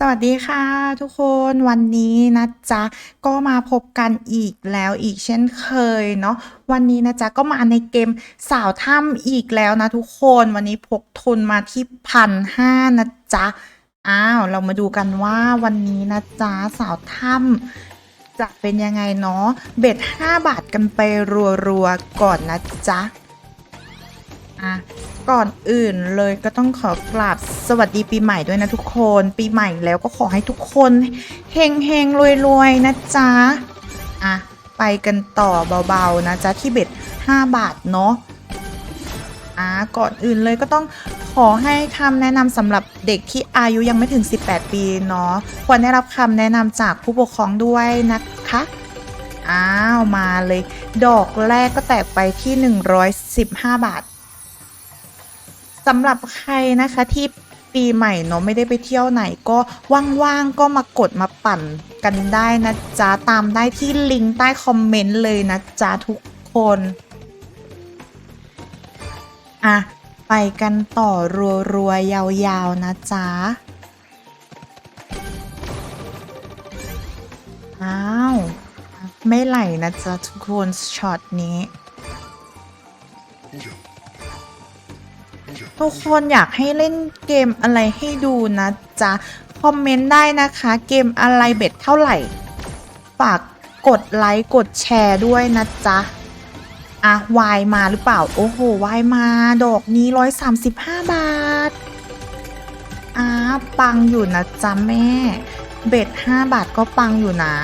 สวัสดีค่ะทุกคนวันนี้นะจ๊ะ ก็มาพบกันอีกแล้วอีกเช่นเคยเนาะวันนี้นะจ๊ะ ก็มาในเกมสาวถ้ำอีกแล้วนะทุกคนวันนี้พกทุนมาที่พันห้านะจ๊ะ อ้าวเรามาดูกันว่าวันนี้นะจ๊ะ สาวถ้ำจะเป็นยังไงเนาะเบ็ดห้าบาทกันไปรัวๆก่อนนะจ๊ะ อะก่อนอื่นเลยก็ต้องขอกราบสวัสดีปีใหม่ด้วยนะทุกคน ปีใหม่แล้วก็ขอให้ทุกคนเฮงเฮงรวยรวยนะจ๊ะ อะ ไปกันต่อเบาๆนะจ๊ะ ที่เบ็ด 5 บาทเนาะอะก่อนอื่นเลยก็ต้องขอให้คำแนะนำสำหรับเด็กที่อายุยังไม่ถึง 18 ปีเนาะควรได้รับคำแนะนำจากผู้ปกครองด้วยนะคะอ้าวมาเลย ดอกแรกก็แตกไปที่ 115 บาท สำหรับใครนะคะที่ปีใหม่เนาะไม่ได้ไปเที่ยวไหนก็ว่างๆก็มากดมาปั่นกันได้นะจ๊ะ ตามได้ที่ลิงก์ใต้คอมเมนต์เลยนะจ๊ะทุกคน อะ ไปกันต่อรัวๆ ยาวๆ นะจ๊ะ อ้าว ไม่ไหลนะจ๊ะ ทุกคนช็อตนี้ ทุกคนอยากให้เล่นเกมอะไรให้ดูนะจ๊ะ คอมเมนต์ได้นะคะ เกมอะไรเบ็ดเท่าไหร่ ฝากกดไลค์กดแชร์ด้วยนะจ๊ะอะวายมาหรือเปล่า โอ้โหวายมา ดอกนี้135บาทอ่าปังอยู่นะจ๊ะแม่ เบ็ด5บาทก็ปังอยู่นะ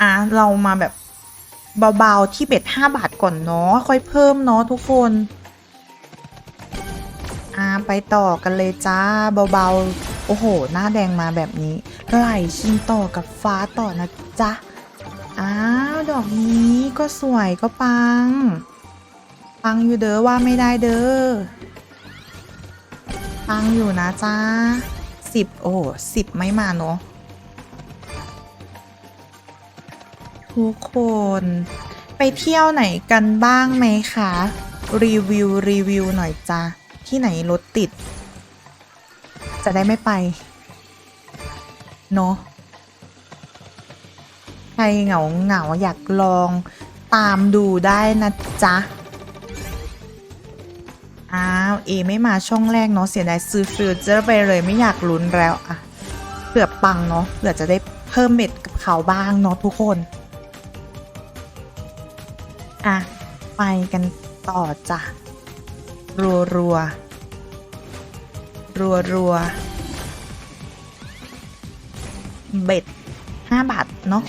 อะเรามาแบบ เบาๆที่เบ็ด5บาทก่อนเนาะค่อยเพิ่มเนาะทุกคนอ่าไปต่อกันเลยจ้าเบาๆ โอ้โห หน้าแดงมาแบบนี้ ไหลชิงต่อกับฟ้าต่อนะจ๊ะ อ้าว ดอกนี้ก็สวยก็ปัง ปังอยู่เด้อว่าไม่ได้เด้อ ปังอยู่นะจ้าสิบโอ้สิบไม่มาเนาะ ทุกคน ไปเที่ยวไหนกันบ้างไหมคะ รีวิว รีวิวหน่อยจ้าที่ไหนรถติด จะได้ไม่ไป เนาะใครเหงาเหงาอยากลองตามดูได้นะจ๊ะ อ้าว เอไม่มาช่องแรกเนาะเสียดายซื้อฟิวเจอร์ไปเลยไม่อยากลุ้นแล้วอะเผื่อปังเนาะเผื่อจะได้เพิ่มเม็ดกับเขาบ้างเนาะทุกคน อะ ไปกันต่อจ้ะ รัวรัวรัวรัวเบ็ดห้าบาท เนาะ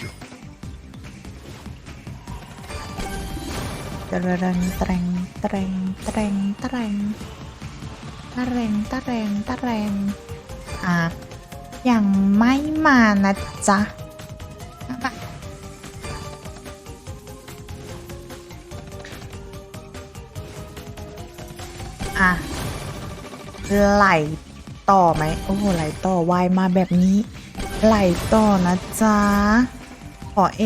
ตะรังตะตรงตะแรงตะแรงตะแรงตะแรงตะแรงตะรงอะยังไม่มานะจ๊ะ ไหลต่อไหมโอ้โหไหลต่อวายมาแบบนี้ ไหลต่อนะจ๊ะขอเอ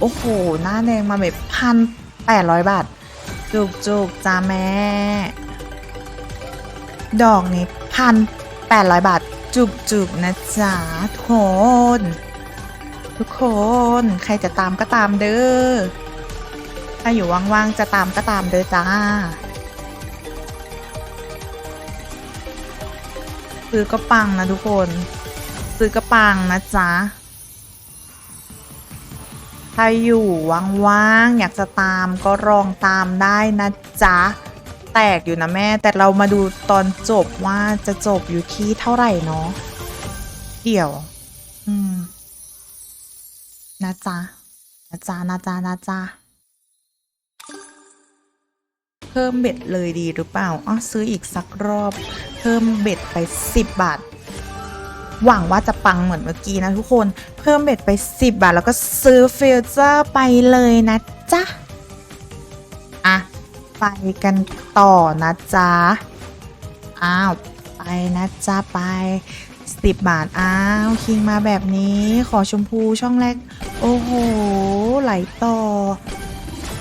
โอ้โห หน้าแดงมาแบบพันแปดร้อยบาท จุกจุกจ้าแม่ ดอกนี้พันแปดร้อยบาท จุกจุกนะจ๊ะทุกคน ทุกคน ใครจะตามก็ตามเด้อถ้าอยู่ว่างๆจะตามก็ตามเด้อจ้า ซื้อก็ปังนะทุกคน ซื้อก็ปังนะจ๊ะถ้าอยู่ว่างๆอยากจะตามก็ลองตามได้นะจ๊ะ แตกอยู่นะแม่ แต่เรามาดูตอนจบว่าจะจบอยู่ที่เท่าไหร่เนาะเดี๋ยว อืมนะจ๊ะนะจ๊ะนะจ๊ะนะจ๊ะ พิ่มเบ็ดเลยดีหรือเปล่าอ๋อซื้ออีกสักรอบ เพิ่มเบ็ดไป 10 บาท หวังว่าจะปังเหมือนเมื่อกี้นะทุกคน เพิ่มเบ็ดไป 10 บาท แล้วก็ซื้อฟิลเจอร์ไปเลยนะจ๊ะ อะ ไปกันต่อนะจ๊ะ อ้าว ไปนะจ๊ะ ไป10บาท อ้าว คิงมาแบบนี้ ขอชมพูช่องแรก โอ้โห ไหลต่อ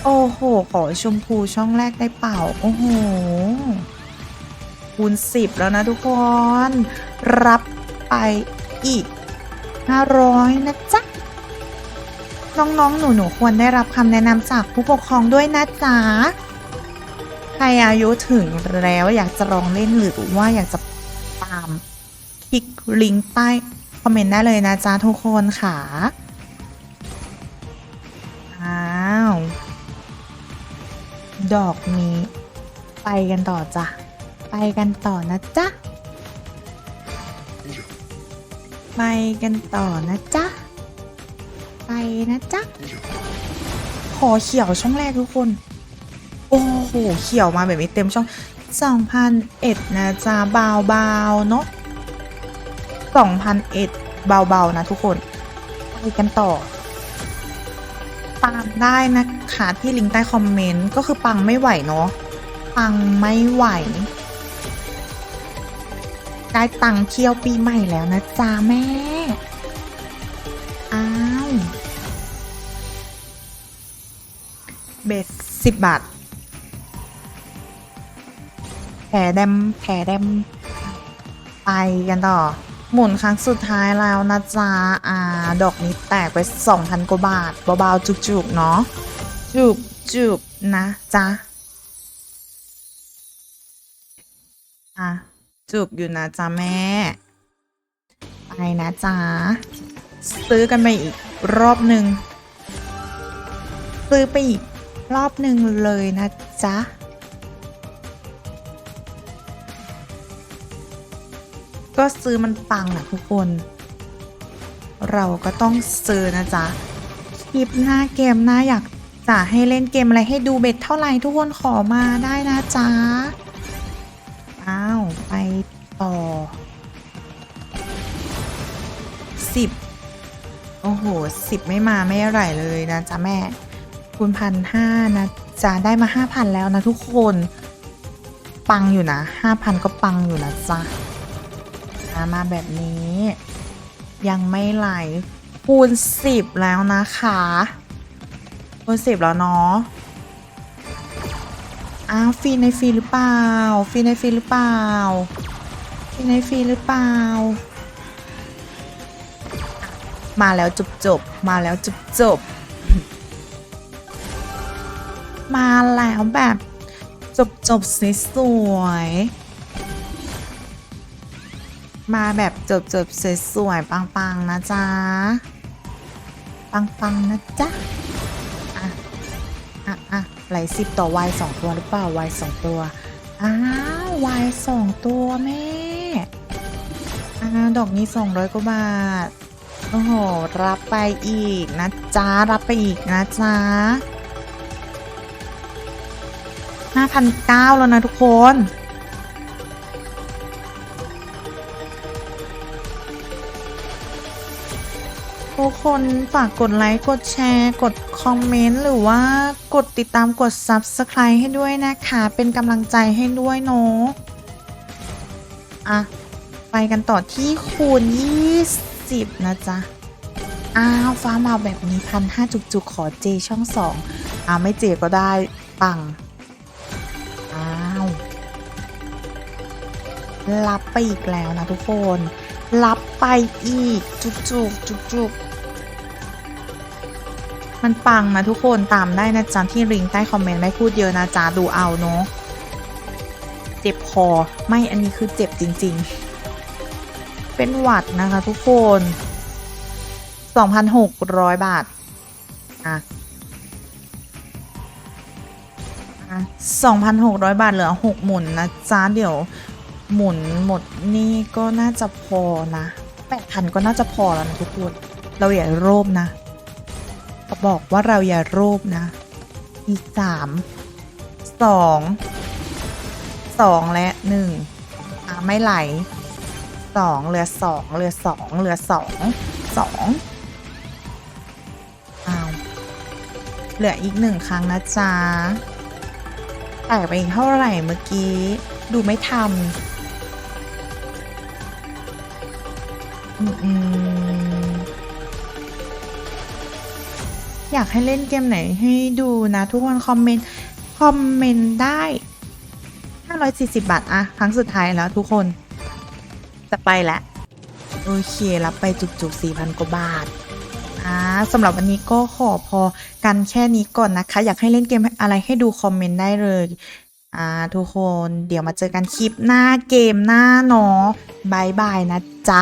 โอ้โห ขอชมพูช่องแรกได้เปล่า โอ้โห คูณ10แล้วนะทุกคน รับไปอีก500นะจ๊ะ น้องๆ หนูๆ ควรได้รับคำแนะนำจากผู้ปกครองด้วยนะจ๊ะ ใครอายุถึงแล้วอยากจะลองเล่นหรือว่าอยากจะตาม คลิกลิงก์ใต้คอมเมนต์ได้เลยนะจ๊ะทุกคนค่ะ ดอกนี้ ไปกันต่อจ้ะ ไปกันต่อนะจ๊ะ ไปกันต่อนะจ๊ะ ไปนะจ๊ะ ขอเขียวช่องแรกทุกคน โอ้โห เขียวมาแบบนี้เต็มช่อง2,001นเอ็ดนะจ๊ะเบาๆเนาะ2,001เบาๆนะทุกคน ไปกันต่อ ตามได้นะคะที่ลิงก์ใต้คอมเมนต์ก็คือปังไม่ไหวเนาะปังไม่ไหว ได้ตังเที่ยวปีใหม่แล้วนะจ๊ะแม่ อ้าวเบสสิบบาทแผลแดมแผลแดมไปกันต่อ หมุนครั้งสุดท้ายแล้วนะจ๊ะอ่า ดอกนี้แตกไป 2,000 กว่าบาทเบาๆ จุกๆ เนาะ จุกๆ นะจ๊ะ อะ จุกอยู่นะจ๊ะแม่ ไปนะจ๊ะ ซื้อกันไปอีกรอบหนึ่ง ซื้อไปอีกรอบหนึ่งเลยนะจ๊ะ ก็ซื้อมันปังนะทุกคน เราก็ต้องซื้อนะจ๊ะ คลิปหน้าเกมหน้าอยากจะให้เล่นเกมอะไรให้ดูเบ็ดเท่าไหร่ทุกคนขอมาได้นะจ๊ะ อ้าว ไปต่อสิบโอ้โหสิบไม่มาไม่อะไรเลยนะจ๊ะแม่ คูณพันห้านะจ๊ะได้มาห้าพันแล้วนะทุกคน ปังอยู่นะห้าพันก็ปังอยู่นะจ๊ะ มามาแบบนี้ ยังไม่ไหลคูณสิบแล้วนะคะคูณสิบแล้วเนาะอ้าวฟีในฟีหรือเปล่า ฟีในฟีหรือเปล่า ฟีในฟีหรือเปล่า มาแล้วจบจบมาแล้วจบจบมาแล้วแบบจบจบสวยๆ มาแบบจบจบสวยๆปังๆนะจ๊ะ ปังๆนะจ๊ะ อะ อะอะไหลสิบต่อวายสองตัวหรือเปล่าวายสองตัว อ้าววายสองตัวแม่อ่าดอกนี้สองร้อยกว่าบาท โอ้โห รับไปอีกนะจ๊ะ รับไปอีกนะจ๊ะ5,900แล้วนะทุกคน ทุกคนฝากกดไลค์ กดแชร์ กดคอมเมนต์ หรือว่ากดติดตามกด Subscribe ให้ด้วยนะคะ เป็นกำลังใจให้ด้วยเนาะอะ ไปกันต่อที่คูณ 20 นะจ๊ะ อ้าว ฟ้ามาแบบนี้พันห้าจุกๆ ขอเจช่องสองอ่าไม่เจก็ได้ ปัง อ้าว รับไปอีกแล้วนะทุกคนรับไปอีกจุกจุกจุกจุก มันปังนะทุกคนตามได้นะจ๊ะที่ลิงก์ใต้คอมเมนต์ไม่พูดเยอะนะจ๊ะดูเอาเนาะเจ็บคอไม่อันนี้คือเจ็บจริง ๆ เป็นหวัดนะคะทุกคน 2,600 บาทอะ2,600 บาทเหลือ 6 หมุนนะจ๊ะเดี๋ยวหมุนหมดนี่ก็น่าจะพอนะ 8,000 ก็น่าจะพอแล้วนะทุกคน เราอย่าโรบนะ เขาบอกว่าเราอย่าโรบนะอีกสามสองสองและหนึ่งอะไม่ไหลสองเหลือสองเหลือสองเหลือสองสองอ้าวเหลืออีกหนึ่งครั้งนะจ๊ะแตกไปอีกเท่าไหร่เมื่อกี้ ดูไม่ทันอืม อยากให้เล่นเกมไหนให้ดูนะทุกคนคอมเมนต์คอมเมนต์ได้ 540 บาทอะครั้งสุดท้ายแล้วทุกคน จะไปแล้วโอเครับไปจุกๆ 4,000 กว่าบาทอ่าสำหรับวันนี้ก็ขอพอกันแค่นี้ก่อนนะคะ อยากให้เล่นเกมอะไรให้ดูคอมเมนต์ได้เลยอ่าทุกคนเดี๋ยวมาเจอกันคลิปหน้าเกมหน้าเนาะบายบายนะจ๊ะ